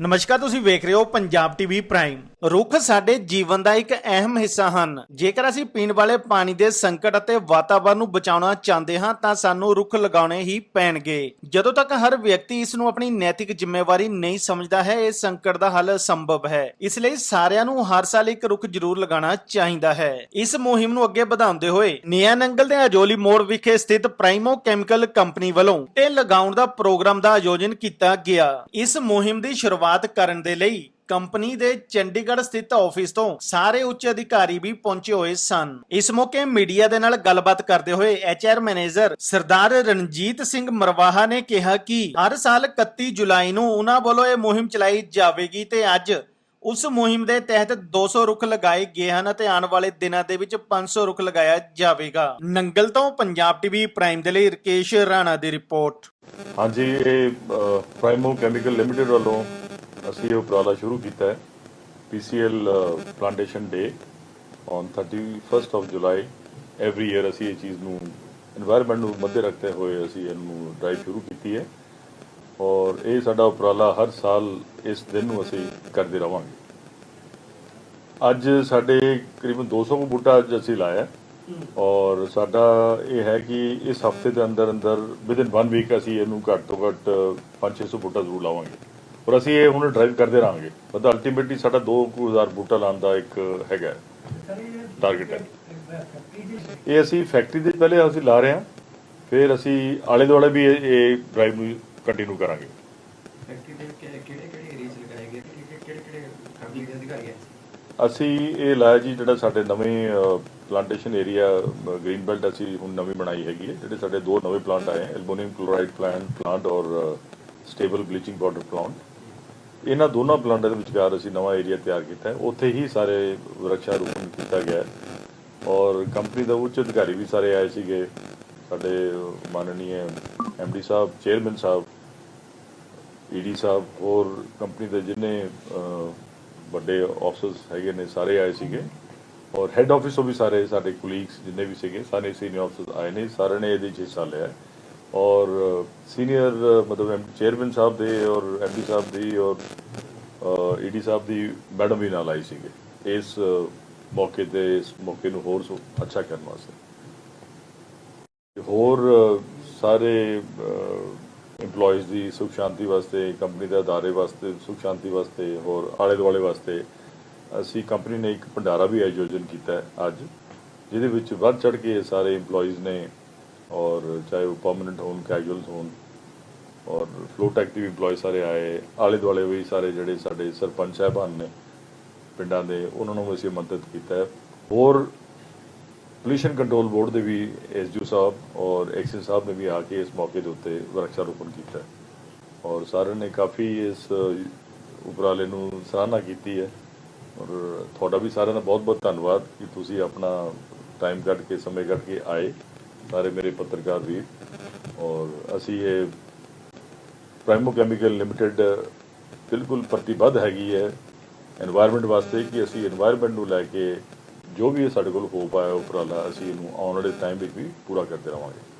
ਨਮਸਕਾਰ, ਤੁਸੀਂ ਵੇਖ ਰਹੇ ਹੋ ਪੰਜਾਬ ਟੀਵੀ ਪ੍ਰਾਈਮ। ਰੁੱਖ ਸਾਡੇ ਜੀਵਨ ਦਾ ਇੱਕ ਅਹਿਮ ਹਿੱਸਾ ਹਨ। ਜੇਕਰ ਅਸੀਂ ਪੀਣ ਵਾਲੇ ਪਾਣੀ ਦੇ ਸੰਕਟ ਅਤੇ ਵਾਤਾਵਰਣ ਨੂੰ ਬਚਾਉਣਾ ਚਾਹੁੰਦੇ ਹਾਂ, ਤਾਂ ਸਾਨੂੰ ਰੁੱਖ ਲਗਾਉਣੇ ਹੀ ਪੈਣਗੇ। ਜਦੋਂ ਤੱਕ ਹਰ ਵਿਅਕਤੀ ਇਸ ਨੂੰ ਆਪਣੀ ਨੈਤਿਕ ਜ਼ਿੰਮੇਵਾਰੀ ਨਹੀਂ ਸਮਝਦਾ ਹੈ ਇਸ ਸੰਕਟ ਦਾ ਹੱਲ ਸੰਭਵ ਹੈ। ਇਸ ਲਈ ਸਾਰਿਆਂ ਨੂੰ ਹਰ ਸਾਲ ਇੱਕ ਰੁੱਖ ਜ਼ਰੂਰ ਲਗਾਉਣਾ ਚਾਹੀਦਾ ਹੈ। ਇਸ ਮੁਹਿੰਮ ਨੂੰ ਅੱਗੇ ਵਧਾਉਂਦੇ ਹੋਏ ਨਿਆ ਨੰਗਲ ਦੇ ਅਜੋਲੀ ਮੋੜ ਵਿਖੇ ਸਥਿਤ ਪ੍ਰਾਈਮੋ ਕੈਮੀਕਲ ਕੰਪਨੀ ਵੱਲੋਂ ਤੇ ਲਗਾਉਣ ਦਾ ਪ੍ਰੋਗਰਾਮ ਦਾ ਆਯੋਜਨ ਕੀਤਾ ਗਿਆ। ਇਸ ਮੁਹਿੰਮ ਦੀ ਸ਼ੁਰੂਆਤ ਕਰਨ ਦੇ ਲਈ ਕੰਪਨੀ ਦੇ ਚੰਡੀਗੜ੍ਹ ਸਥਿਤ ਆਫਿਸ ਤੋਂ ਸਾਰੇ ਉੱਚ ਅਧਿਕਾਰੀ ਵੀ ਪਹੁੰਚੇ ਹੋਏ ਸਨ। ਇਸ ਮੌਕੇ ਮੀਡੀਆ ਦੇ ਨਾਲ ਗੱਲਬਾਤ ਕਰਦੇ ਹੋਏ ਐਚਆਰ ਮੈਨੇਜਰ ਸਰਦਾਰ ਰਣਜੀਤ ਸਿੰਘ ਮਰਵਾਹਾ ਨੇ ਕਿਹਾ ਕਿ ਹਰ ਸਾਲ 31 ਜੁਲਾਈ ਨੂੰ ਉਹਨਾਂ ਵੱਲੋਂ ਇਹ ਮੁਹਿੰਮ ਚਲਾਈ ਜਾਵੇਗੀ ਤੇ ਅੱਜ ਉਸ ਮੁਹਿੰਮ ਦੇ ਤਹਿਤ 200 ਰੁੱਖ ਲਗਾਏ ਗਏ ਹਨ ਅਤੇ ਆਉਣ ਵਾਲੇ ਦਿਨਾਂ ਦੇ ਵਿੱਚ 500 ਰੁੱਖ ਲਗਾਇਆ ਜਾਵੇਗਾ। ਨੰਗਲ ਤੋਂ ਪੰਜਾਬ ਟੀਵੀ ਪ੍ਰਾਈਮ ਦੇ ਲਈ ਰਕੇਸ਼ ਰਾਣਾ ਦੀ ਰਿਪੋਰਟ। ਹਾਂਜੀ, ਇਹ ਪ੍ਰਾਈਮੋ ਕੈਮੀਕਲ ਲਿਮਟਿਡ ਵੱਲੋਂ ਅਸੀਂ ਇਹ ਉਪਰਾਲਾ ਸ਼ੁਰੂ ਕੀਤਾ ਹੈ, PCL plantation day on 31st of July every year ਅਸੀਂ ਇਹ ਚੀਜ਼ ਨੂੰ এনवायरमेंट ਨੂੰ ਮੱਦੇ ਰੱਖਦੇ ਹੋਏ ਅਸੀਂ ਇਹਨੂੰ ਡਰਾਈਵ ਸ਼ੁਰੂ ਕੀਤੀ ਹੈ ਔਰ ਇਹ ਸਾਡਾ ਉਪਰਾਲਾ ਹਰ ਸਾਲ ਇਸ ਦਿਨ ਨੂੰ ਅਸੀਂ ਕਰਦੇ ਰਵਾਂਗੇ। ਅੱਜ ਸਾਡੇ ਕਰੀਬਨ 200 ਬੂਟਾ ਅੱਜ ਅਸੀਂ ਲਾਇਆ ਔਰ ਸਾਡਾ ਇਹ ਹੈ ਕਿ ਇਸ ਹਫ਼ਤੇ ਦੇ ਅੰਦਰ ਅੰਦਰ ਵਿਦਨ 1 ਵੀਕ ਅਸੀਂ ਇਹਨੂੰ ਘੱਟ ਤੋਂ ਘੱਟ 5-600 ਬੂਟਾ ਜ਼ਰੂਰ ਲਾਵਾਂਗੇ। ਔਰ ਅਸੀਂ ਇਹ ਹੁਣ ਡਰਾਈਵ ਕਰਦੇ ਰਹਾਂਗੇ। ਮਤਲਬ ਅਲਟੀਮੇਟਲੀ ਸਾਡਾ 2000 ਬੂਟਾ ਲਾਉਣ ਦਾ ਇੱਕ ਹੈਗਾ ਟਾਰਗੇਟ ਹੈ। ਇਹ ਅਸੀਂ ਫੈਕਟਰੀ ਦੇ ਪਹਿਲੇ ਅਸੀਂ ਲਾ ਰਹੇ ਹਾਂ। ਫਿਰ ਅਸੀਂ ਆਲੇ ਦੁਆਲੇ ਵੀ ਇਹ ਡਰਾਈਵ ਨੂੰ ਕੰਟੀਨਿਊ ਕਰਾਂਗੇ। ਫੈਕਟਰੀ ਦੇ ਕਿਹੜੇ ਕਿਹੜੇ ਏਰੀਆ ਚ ਲਗਾਏ ਗਏ? ਤੇ ਕਿਹੜੇ ਕਿਹੜੇ ਕੰਪਨੀ ਦੇ ਅਧਿਕਾਰੀ ਹੈ? ਅਸੀਂ ਇਹ ਲਾਇਆ ਜੀ ਜਿਹੜਾ ਸਾਡੇ ਨਵੇਂ ਪਲਾਂਟੇਸ਼ਨ ਏਰੀਆ ਗ੍ਰੀਨ ਬੈਲਟ ਅਸੀਂ ਹੁਣ ਨਵੀਂ ਬਣਾਈ ਹੈਗੀ ਹੈ। ਜਿਹੜੇ ਸਾਡੇ ਦੋ ਨਵੇਂ ਪਲਾਂਟ ਆਏ ਹੈ ਐਲੂਮੀਨੀਅਮ ਕਲੋਰਾਈਡ ਪਲਾਂਟ ਪਲਾਂਟ ਔਰ ਸਟੇਬਲ ਬਲੀਚਿੰਗ ਪਾਊਡਰ ਪਲਾਂਟ ਇਹਨਾਂ ਦੋਨਾਂ ਪਲਾਂਟਾਂ ਦੇ ਵਿਚਕਾਰ ਅਸੀਂ ਨਵਾਂ ਏਰੀਆ ਤਿਆਰ ਕੀਤਾ ਹੈ। ਉੱਥੇ ਹੀ ਸਾਰੇ ਵਰਕਸ਼ਾ ਰੋਪਣ ਕੀਤਾ ਗਿਆ ਹੈ। ਔਰ ਕੰਪਨੀ ਦਾ ਉੱਚ ਅਧਿਕਾਰੀ ਵੀ ਸਾਰੇ ਆਏ ਸੀਗੇ। ਸਾਡੇ ਮਾਨਨੀय ਐਮਡੀ ਸਾਹਿਬ, ਚੇਅਰਮੈਨ ਸਾਹਿਬ ਈਡੀ ਸਾਹਿਬ, ਹੋਰ ਕੰਪਨੀ ਦੇ ਜਿੰਨੇ ਵੱਡੇ ਆਫਿਸਰਸ ਹੈਗੇ ਨੇ, ਸਾਰੇ ਆਏ ਸੀਗੇ। ਔਰ ਹੈੱਡ ਆਫਿਸ ਤੋਂ ਵੀ ਸਾਰੇ ਸਾਡੇ ਕੁਲੀਗਸ ਜਿੰਨੇ ਵੀ ਸੀਗੇ, ਸਾਰੇ ਸੀਨੀਅਰ ਆਫਿਸਰਸ ਆਏ ਨੇ। ਸਾਰਿਆਂ ਨੇ ਇਹਦੇ 'ਚ ਹਿੱਸਾ ਲਿਆ ਔਰ ਸੀਨੀਅਰ ਮਤਲਬ ਐਮ ਚੇਅਰਮੈਨ ਸਾਹਿਬ ਦੇ ਔਰ ਐਮਡੀ ਸਾਹਿਬ ਦੀ ਔਰ ਈਡੀ ਸਾਹਿਬ ਦੀ ਮੈਡਮ ਵੀ ਨਾਲ ਆਈ ਸੀਗੇ। ਇਸ ਮੌਕੇ ਤੇ, ਇਸ ਮੌਕੇ ਨੂੰ ਹੋਰ ਸੋ, ਅੱਛਾ ਕਰਨ ਵਾਸਤੇ। ਹੋਰ ਸਾਰੇ EMPLOYEES ਦੀ ਸੁਖ ਸ਼ਾਂਤੀ ਵਾਸਤੇ ਕੰਪਨੀ ਦੇ ਅਦਾਰੇ ਵਾਸਤੇ, ਸੁਖ ਸ਼ਾਂਤੀ ਵਾਸਤੇ ਹੋਰ ਆਲੇ ਦੁਆਲੇ ਵਾਸਤੇ, ਅਸੀਂ ਕੰਪਨੀ ਨੇ ਇੱਕ ਭੰਡਾਰਾ ਵੀ ਆਯੋਜਨ ਕੀਤਾ ਅੱਜ, ਜਿਹਦੇ ਵਿੱਚ ਵੱਧ ਚੜ ਕੇ ਸਾਰੇ EMPLOYEES ਨੇ ਔਰ ਚਾਹੇ ਉਹ ਪਰਮਨੈਂਟ ਹੋਣ ਕੈਜੂਅਲਸ ਹੋਣ ਔਰ ਫਲੋਟ ਐਕਟਿਵ EMPLOYEE ਸਾਰੇ ਆਏ ਆਲੇ ਦੁਆਲੇ ਵੀ ਸਾਰੇ ਜਿਹੜੇ ਸਾਡੇ ਸਰਪੰਚ ਸਾਹਿਬਾਨ ਨੇ ਪਿੰਡਾਂ ਦੇ ਉਹਨਾਂ ਨੂੰ ਅਸੀਂ ਮਦਦ ਕੀਤਾ ਹੈ ਹੋਰ ਪੋਲੂਸ਼ਨ ਕੰਟਰੋਲ ਬੋਰਡ ਦੇ ਵੀ ਐਸਡੀਓ ਸਾਹਿਬ ਔਰ ਐਕਸ਼ਨ ਸਾਹਿਬ ਨੇ ਵੀ ਆ ਕੇ ਇਸ ਮੌਕੇ ਦੇ ਉੱਤੇ ਵਰਕਸ਼ਾਪ ਕੀਤਾ ਔਰ ਸਾਰਿਆਂ ਨੇ ਕਾਫੀ ਇਸ ਉਪਰਾਲੇ ਨੂੰ ਸਰਾਹਨਾ ਕੀਤੀ ਹੈ ਔਰ ਤੁਹਾਡਾ ਵੀ ਸਾਰਿਆਂ ਦਾ ਬਹੁਤ ਬਹੁਤ ਧੰਨਵਾਦ ਕਿ ਤੁਸੀਂ ਆਪਣਾ ਟਾਈਮ ਕੱਢ ਕੇ ਸਮੇਂ ਕੱਢ ਕੇ ਆਏ ਸਾਰੇ ਮੇਰੇ ਪੱਤਰਕਾਰ ਵੀਰ ਔਰ ਅਸੀਂ ਇਹ ਪ੍ਰਾਈਮੋ ਕੈਮੀਕਲ ਲਿਮਿਟਿਡ ਬਿਲਕੁਲ ਪ੍ਰਤੀਬੱਧ ਹੈਗੀ ਹੈ এনवायरमेंट ਵਾਸਤੇ ਕਿ ਅਸੀਂ এনवायरमेंट ਨੂੰ ਲੈ ਕੇ ਜੋ ਵੀ ਸਾਡੇ ਕੋਲ ਹੋ ਪਾਇਆ ਉਪਰਾਲਾ, ਅਸੀਂ ਇਹਨੂੰ ਆਉਣ ਵਾਲੇ ਟਾਈਮ ਵਿੱਚ ਵੀ ਪੂਰਾ ਕਰਦੇ ਰਵਾਂਗੇ